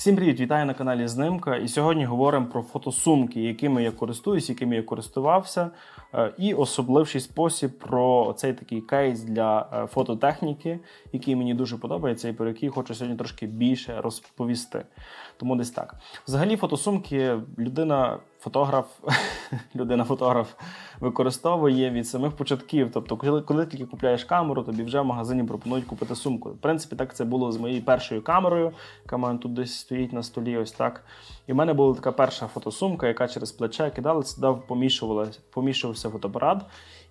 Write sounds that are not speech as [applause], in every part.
Всім привіт, вітаю на каналі Знимка. І сьогодні говоримо про фотосумки, якими я користуюсь, якими я користувався, е, і особливший спосіб про цей такий кейс для е, фототехніки, який мені дуже подобається, і про який хочу сьогодні трошки більше розповісти. Тому десь так. Взагалі, фотосумки людина, фотограф, [laughs] людина-фотограф використовує від самих початків. Тобто, коли, коли тільки купляєш камеру, тобі вже в магазині пропонують купити сумку. В принципі, так це було з моєю першою камерою, яка мене тут десь стоїть на столі. Ось так. І в мене була така перша фотосумка, яка через плече кидалася, поміщувався фотоапарат.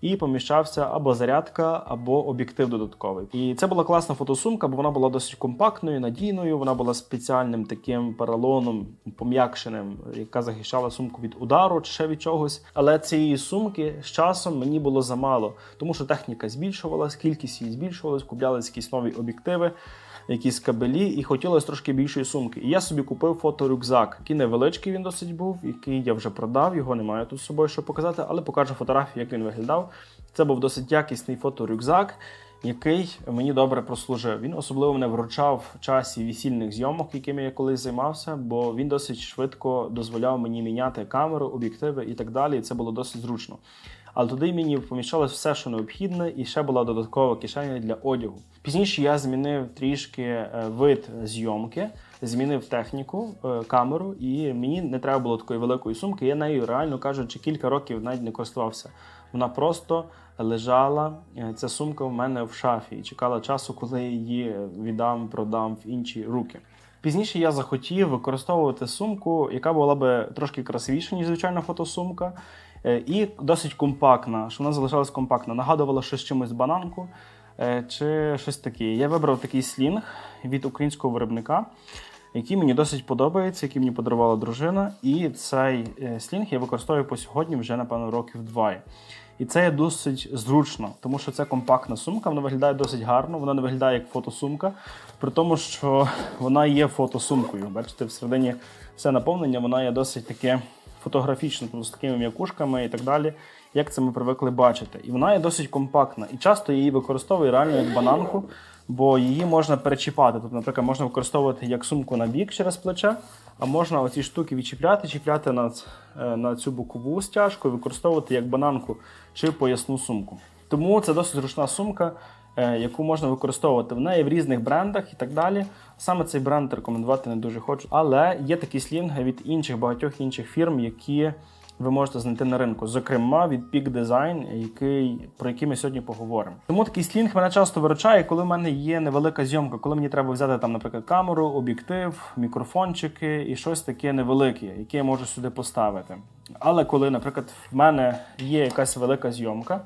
І поміщався або зарядка, або об'єктив додатковий. І це була класна фотосумка, бо вона була досить компактною, надійною. Вона була спеціальним таким поролоном, пом'якшеним, яка захищала сумку від удару чи ще від чогось. Але цієї сумки з часом мені було замало, тому що техніка збільшувалась, кількість її збільшувалась, куплялись якісь нові об'єктиви. Якісь кабелі, і хотілося трошки більшої сумки. І я собі купив фоторюкзак, який невеличкий він досить був, який я вже продав. Його немає тут з собою, що показати, але покажу фотографію, як він виглядав. Це був досить якісний фоторюкзак, який мені добре прослужив. Він особливо мене вручав в часі весільних зйомок, якими я колись займався, бо він досить швидко дозволяв мені міняти камеру, об'єктиви і так далі. І це було досить зручно. Але туди мені поміщалось все, що необхідне, і ще була додаткова кишеня для одягу. Пізніше я змінив трішки е, вид зйомки, змінив техніку, е, камеру, і мені не треба було такої великої сумки. Я нею реально кажучи, кілька років навіть не користувався. Вона просто лежала. е, Ця сумка в мене в шафі і чекала часу, коли її віддам, продам в інші руки. Пізніше я захотів використовувати сумку, яка була би трошки красивіша, ніж звичайна фотосумка, е, і досить компактна, що вона залишалась компактна. Нагадувала щось чимось бананку е, чи щось таке. Я вибрав такий слінг від українського виробника, який мені досить подобається, який мені подарувала дружина. І цей е, слінг я використовую по сьогодні вже, напевно, років два. І це є досить зручно, тому що це компактна сумка, вона виглядає досить гарно, вона не виглядає як фотосумка, при тому, що вона є фотосумкою. Бачите, всередині все наповнення, вона є досить таке фотографічне, тобто з такими м'якушками і так далі, як це ми привикли бачити. І вона є досить компактна. І часто її використовую реально як бананку, бо її можна перечіпати. Тобто, наприклад, можна використовувати як сумку на бік через плече, а можна оці штуки відчіпляти, чіпляти на, е, на цю бокову стяжку і використовувати як бананку чи поясну сумку. Тому це досить зручна сумка, е, яку можна використовувати в неї в різних брендах і так далі. Саме цей бренд рекомендувати не дуже хочу. Але є такі слінги від інших багатьох інших фірм, які ви можете знайти на ринку, зокрема від Peak Design, який, про який ми сьогодні поговоримо. Тому такий слінг мене часто виручає, коли в мене є невелика зйомка, коли мені треба взяти там, наприклад, камеру, об'єктив, мікрофончики і щось таке невелике, яке я можу сюди поставити. Але коли, наприклад, в мене є якась велика зйомка,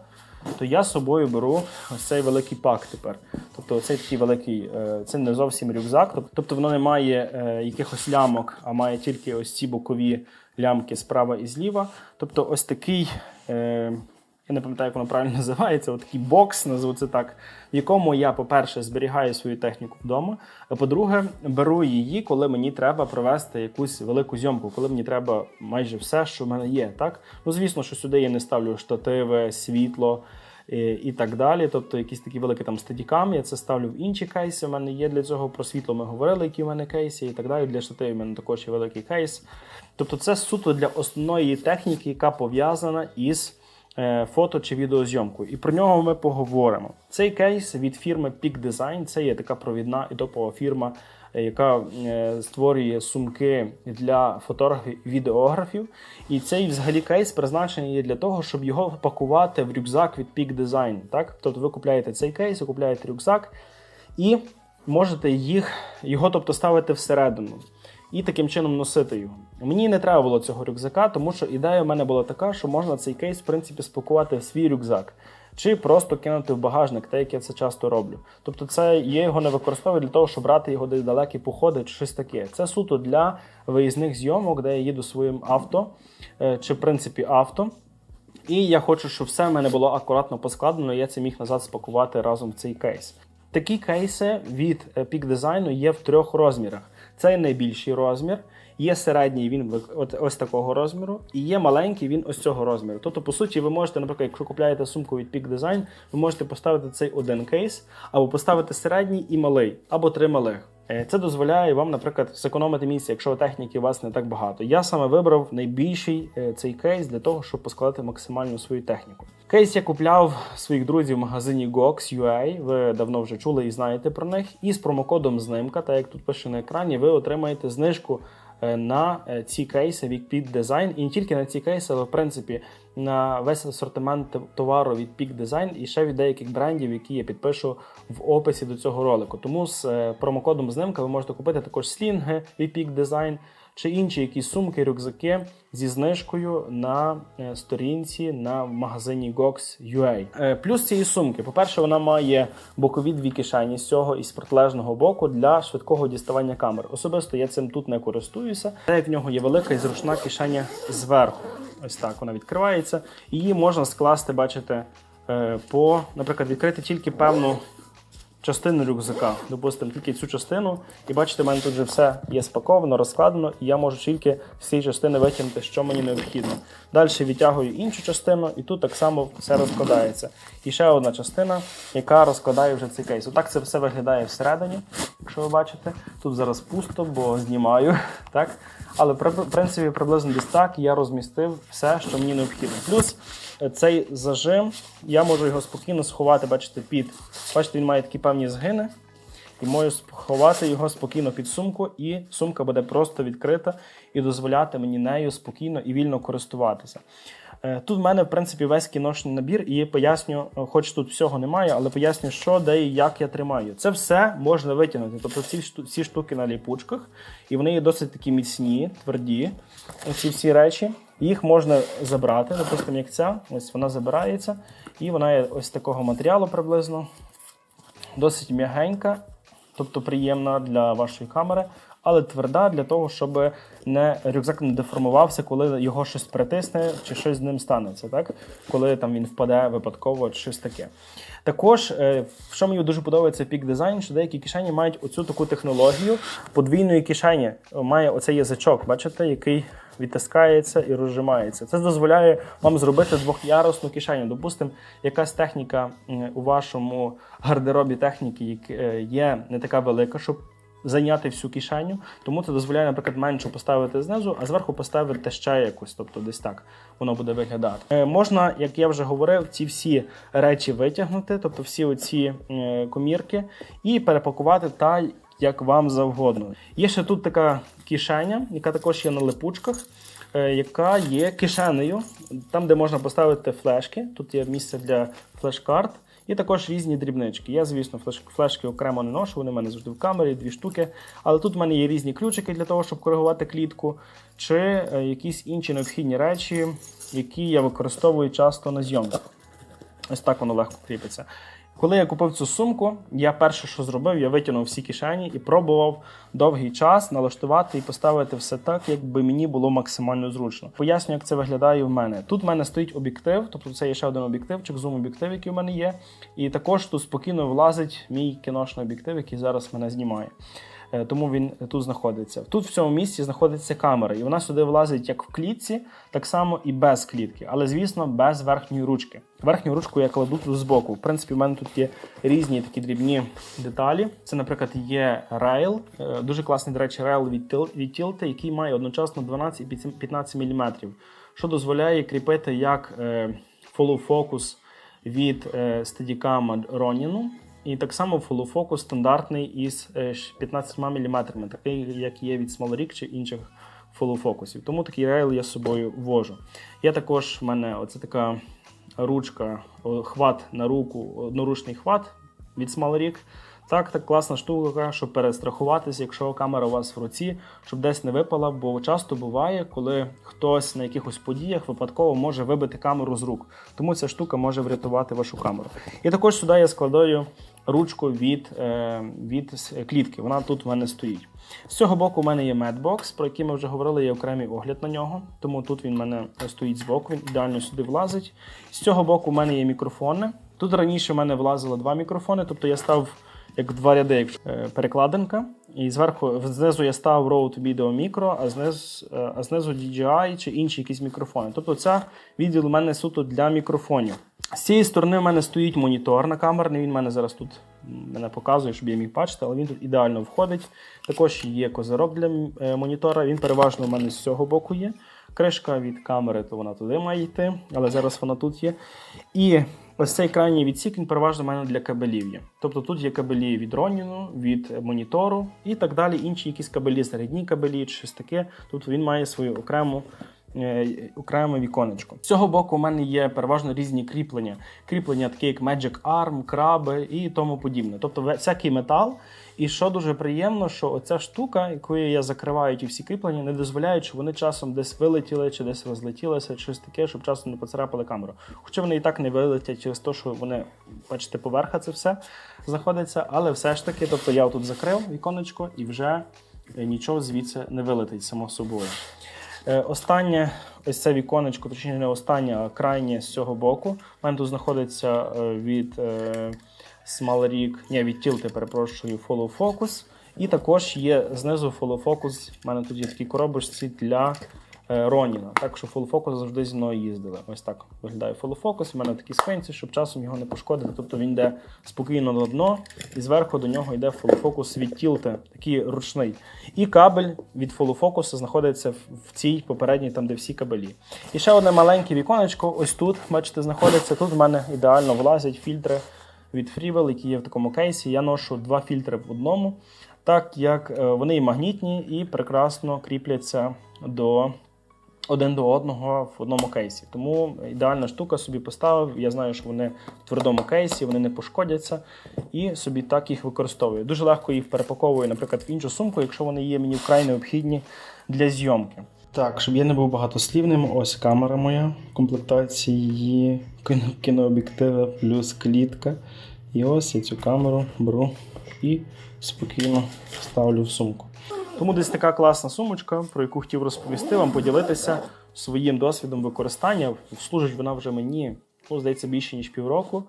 то я з собою беру ось цей великий пак тепер. Тобто цей такий великий, е, це не зовсім рюкзак, тобто воно не має е, якихось лямок, а має тільки ось ці бокові лямки справа і зліва. Тобто ось такий. Е, я не пам'ятаю, як воно правильно [laughs] називається, Отакий такий бокс, назву це так, в якому я, по-перше, зберігаю свою техніку вдома. А по-друге, беру її, коли мені треба провести якусь велику зйомку, коли мені треба майже все, що в мене є. Так? Ну, звісно, що сюди я не ставлю штативи, світло і, так далі. Тобто якісь такі великі там стадікам, я це ставлю в інші кейси. У мене є для цього про світло. Ми говорили, які в мене кейси, і так далі. Для штативів в мене також є великий кейс. Тобто, це суто для основної техніки, яка пов'язана із е, фото чи відеозйомкою. І про нього ми поговоримо. Цей кейс від фірми Peak Design, це є така провідна і топова фірма, яка е, створює сумки для фотографів і відеографів. І цей взагалі кейс призначений є для того, щоб його пакувати в рюкзак від Peak Design. Так? Тобто ви купляєте цей кейс, ви купляєте рюкзак і можете їх, його тобто, ставити всередину і таким чином носити його. Мені не треба було цього рюкзака, тому що ідея в мене була така, що можна цей кейс, в принципі, спакувати в свій рюкзак. Чи просто кинути в багажник, так як я це часто роблю. Тобто, це я його не використовую для того, щоб брати його десь далекі походи чи щось таке. Це суто для виїзних зйомок, де я їду своїм авто, е, чи в принципі авто. І я хочу, щоб все в мене було акуратно поскладено, і я це міг назад спакувати разом в цей кейс. Такі кейси від е, Peak Design є в трьох розмірах. Це найбільший розмір. Є середній, він от ось такого розміру, і є маленький, він ось цього розміру. Тобто, по суті, ви можете, наприклад, якщо купляєте сумку від Peak Design, ви можете поставити цей один кейс, або поставити середній і малий, або три малих. Е, Це дозволяє вам, наприклад, зекономити місце, якщо техніки у вас не так багато. Я саме вибрав найбільший е, цей кейс для того, щоб поскладати максимально свою техніку. Кейс я купляв своїх друзів в магазині Gox.ua, Ви давно вже чули і знаєте про них. І з промокодом знимка, так як тут пише на екрані, ви отримаєте знижку на е, ці кейси від Peak Design. І не тільки на ці кейси, але в принципі на весь асортимент товару від Peak Design і ще від деяких брендів, які я підпишу в описі до цього ролику. Тому з е, промокодом знимка ви можете купити також слінги від Peak Design чи інші якісь сумки, рюкзаки зі знижкою на е, сторінці на магазині Gox.ua. Е, Плюс цієї сумки, по-перше, вона має бокові дві кишені з цього і з протилежного боку для швидкого діставання камер. Особисто я цим тут не користуюся. Та в нього є велика і зручна кишеня зверху. Ось так вона відкривається. Її можна скласти, бачите, е, по, наприклад, відкрити тільки певну частину рюкзака, допустимо, тільки цю частину, і бачите, в мене тут вже все є спаковано, розкладено, і я можу тільки з цієї частини витягнути, що мені необхідно. Далі відтягую іншу частину, і тут так само все розкладається. І ще одна частина, яка розкладає вже цей кейс. Отак це все виглядає всередині, якщо ви бачите. Тут зараз пусто, бо знімаю. [laughs] так? Але в принципі приблизно десь так я розмістив все, що мені необхідно. Плюс цей зажим, я можу його спокійно сховати, бачите, під. Бачите, він має такі певні згини. І можу сховати його спокійно під сумку, і сумка буде просто відкрита і дозволяти мені нею спокійно і вільно користуватися. Е, Тут в мене, в принципі, весь кіношний набір, і поясню, е, хоч тут всього немає, але поясню, що, де і як я тримаю. Це все можна витягнути. Тобто ці, ці штуки на ліпучках, і вони є досить такі міцні, тверді. Ці всі речі. Їх можна забрати, допустимо, як ця. Ось вона забирається, і вона є ось такого матеріалу приблизно. Досить м'ягенька, тобто приємна для вашої камери, але тверда для того, щоб не рюкзак не деформувався, коли його щось притисне чи щось з ним станеться, так? коли там він впаде випадково чи щось таке. Також, е, що мені дуже подобається пік дизайн, що деякі кишені мають оцю таку технологію подвійної кишені. Має оцей язичок, бачите, який відтискається і розжимається. Це дозволяє вам зробити двохярусну кишеню. Допустимо, якась техніка у вашому гардеробі техніки е, є не така велика, щоб зайняти всю кишеню. Тому це дозволяє, наприклад, меншу поставити знизу, а зверху поставити ще якусь, тобто десь так воно буде виглядати. Е, можна, як я вже говорив, ці всі речі витягнути, тобто всі оці е, комірки, і перепакувати та як вам завгодно. Є ще тут така кишеня, яка також є на липучках, е, яка є кишенею, там, де можна поставити флешки. Тут є місце для флеш-карт. І також різні дрібнички. Я, звісно, флешки окремо не ношу, вони в мене завжди в камері, дві штуки. Але тут в мене є різні ключики для того, щоб коригувати клітку, чи е, якісь інші необхідні речі, які я використовую часто на зйомках. Ось так воно легко кріпиться. Коли я купив цю сумку, я перше, що зробив, я витягнув всі кишені і пробував довгий час налаштувати і поставити все так, якби мені було максимально зручно. Поясню, як це виглядає в мене. Тут в мене стоїть об'єктив, тобто це є ще один об'єктивчик, зум-об'єктив, який в мене є. І також тут спокійно влазить мій кіношний об'єктив, який зараз мене знімає. Е, Тому він тут знаходиться. Тут в цьому місці знаходиться камера, і вона сюди влазить як в клітці, так само і без клітки, але звісно, без верхньої ручки. Верхню ручку я кладу тут збоку. В принципі, в мене тут є різні такі дрібні деталі. Це, наприклад, є рейл, е, дуже класний, до речі, рейл від від який має одночасно 12 і 15 мм, що дозволяє кріпити як е, follow focus від е, Steadicam Ronin, і так само фолофокус стандартний із е, 15 мм, такий, як є від Smallrig чи інших фолофокусів. Тому такий рейл я з собою вожу. Є також в мене оце така ручка, хват на руку, одноручний хват від Smallrig. Так, так класна штука, щоб перестрахуватися, якщо камера у вас в руці, щоб десь не випала, бо часто буває, коли хтось на якихось подіях випадково може вибити камеру з рук. Тому ця штука може врятувати вашу камеру. І також сюди я складаю ручку від, е, від клітки. Вона тут в мене стоїть. З цього боку в мене є медбокс, про який ми вже говорили, є окремий огляд на нього. Тому тут він в мене стоїть збоку, він ідеально сюди влазить. З цього боку в мене є мікрофони. Тут раніше в мене влазило два мікрофони, тобто я став як два ряди, як е, перекладинка. І зверху знизу я ставив Rode Video Micro, а знизу, е, а знизу DJI чи інші якісь мікрофони. Тобто це відділ у мене суто для мікрофонів. З цієї сторони в мене стоїть монітор на камерний. Він в мене зараз тут мене показує, щоб я міг бачити, але він тут ідеально входить. Також є козирок для е, монітора. Він переважно у мене з цього боку є. Кришка від камери, то вона туди має йти, але зараз вона тут є. І ось цей крайній відсік він переважно в мене для кабелів є. Тобто тут є кабелі від Роніну, від монітору і так далі. Інші якісь кабелі, середні кабелі, щось таке. Тут він має свою окрему. Е, Окреме віконечко. З цього боку у мене є переважно різні кріплення. Кріплення такі, як Magic Arm, краби і тому подібне. Тобто всякий метал. І що дуже приємно, що оця штука, якою я закриваю ті всі кріплення, не дозволяє, щоб вони часом десь вилетіли чи десь розлетілися, щось таке, щоб часом не поцарапали камеру. Хоча вони і так не вилетять через те, що вони, бачите, поверха це все знаходиться, але все ж таки, тобто я тут закрив віконечко і вже е, нічого звідси не вилетить само собою. Е, Останнє, ось це віконечко, точніше не останнє, а крайнє з цього боку. У мене тут знаходиться е, від е, Small ні, від Tilt, перепрошую, Follow Focus. І також є знизу Follow Focus. У мене тут є такі коробочці для Роніна. Так Follow Focus завжди зі мною їздили. Ось так виглядає Focus. У мене такі сквинці, щоб часом його не пошкодити. Тобто він йде спокійно на дно, і зверху до нього йде Focus від Tilt, такий ручний. І кабель від Focus знаходиться в в цій попередній, там де всі кабелі. І ще одне маленьке віконечко, ось тут, бачите, знаходиться. Тут в мене ідеально влазять фільтри від Freewell, які є в такому кейсі. Я ношу два фільтри в одному, так як е, вони і магнітні і прекрасно кріпляться до. Один до одного в одному кейсі. Тому ідеальна штука собі поставив. Я знаю, що вони в твердому кейсі, вони не пошкодяться, і собі так їх використовую. Дуже легко їх перепаковую, наприклад, в іншу сумку, якщо вони є мені вкрай необхідні для зйомки. Так, щоб я не був багатослівним, ось камера моя в комплектації кіно- кінооб'єктиви плюс клітка. І ось я цю камеру беру і спокійно ставлю в сумку. Тому десь така класна сумочка, про яку хотів розповісти, вам поділитися своїм досвідом використання. Служить вона вже мені, ну, здається, більше ніж півроку.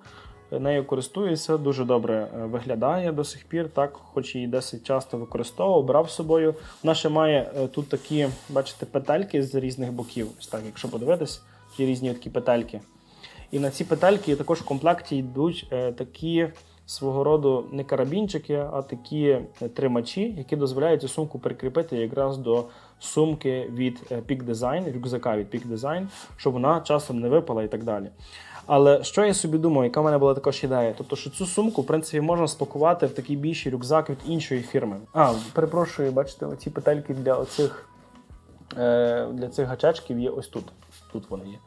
Нею користуюся, дуже добре е, виглядає до сих пір, так, хоч її досить часто використовував, брав з собою. Вона ще має е, тут такі, бачите, петельки з різних боків. Ось так, якщо подивитись, ті різні такі петельки. І на ці петельки також в комплекті йдуть е, такі свого роду не карабінчики, а такі е, тримачі, які дозволяють цю сумку прикріпити якраз до сумки від е, Peak Design, рюкзака від Peak Design, щоб вона часом не випала і так далі. Але що я собі думаю, яка в мене була також ідея? Тобто, що цю сумку, в принципі, можна спакувати в такий більший рюкзак від іншої фірми. А, перепрошую, бачите, оці петельки для оцих е, для цих гачечків є ось тут. Тут вони є.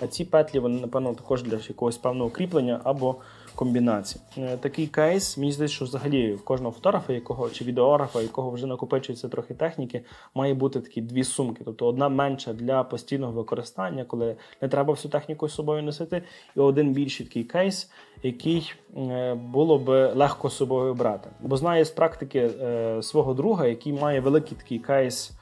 А ці петлі, вони, напевно, також для якогось певного кріплення або комбінації. Е, Такий кейс, мені здається, що взагалі в кожного фотографа, якого чи відеографа, якого вже накопичується трохи техніки, має бути такі дві сумки. Тобто одна менша для постійного використання, коли не треба всю техніку з собою носити, і один більший такий кейс, який е, було би легко з собою брати. Бо знаю з практики е, свого друга, який має великий такий кейс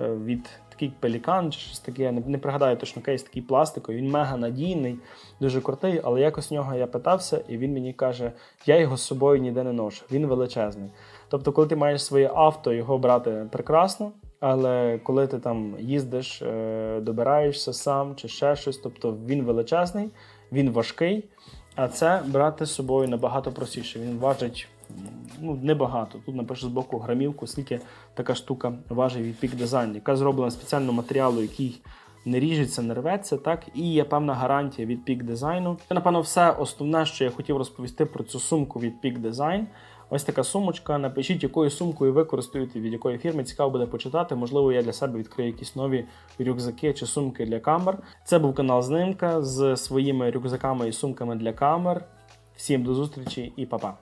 від такий пелікан чи щось таке. Я не, не пригадаю точно кейс такий пластиковий. Він мега надійний, дуже крутий, але якось в нього я питався, і він мені каже: я його з собою ніде не ношу. Він величезний. Тобто, коли ти маєш своє авто, його брати прекрасно. Але коли ти там їздиш, е, добираєшся сам чи ще щось, тобто він величезний, він важкий, а це брати з собою набагато простіше. Він важить ну, небагато. Тут напишу з боку грамівку, скільки така штука важить від Peak Design, яка зроблена з спеціального матеріалу, який не ріжеться, не рветься, так, і є певна гарантія від Peak Design. Це, напевно, все основне, що я хотів розповісти про цю сумку від Peak Design. Ось така сумочка. Напишіть, якою сумкою ви користуєте, від якої фірми. Цікаво буде почитати. Можливо, я для себе відкрию якісь нові рюкзаки чи сумки для камер. Це був канал Знимка з своїми рюкзаками і сумками для камер. Всім до зустрічі і па-па!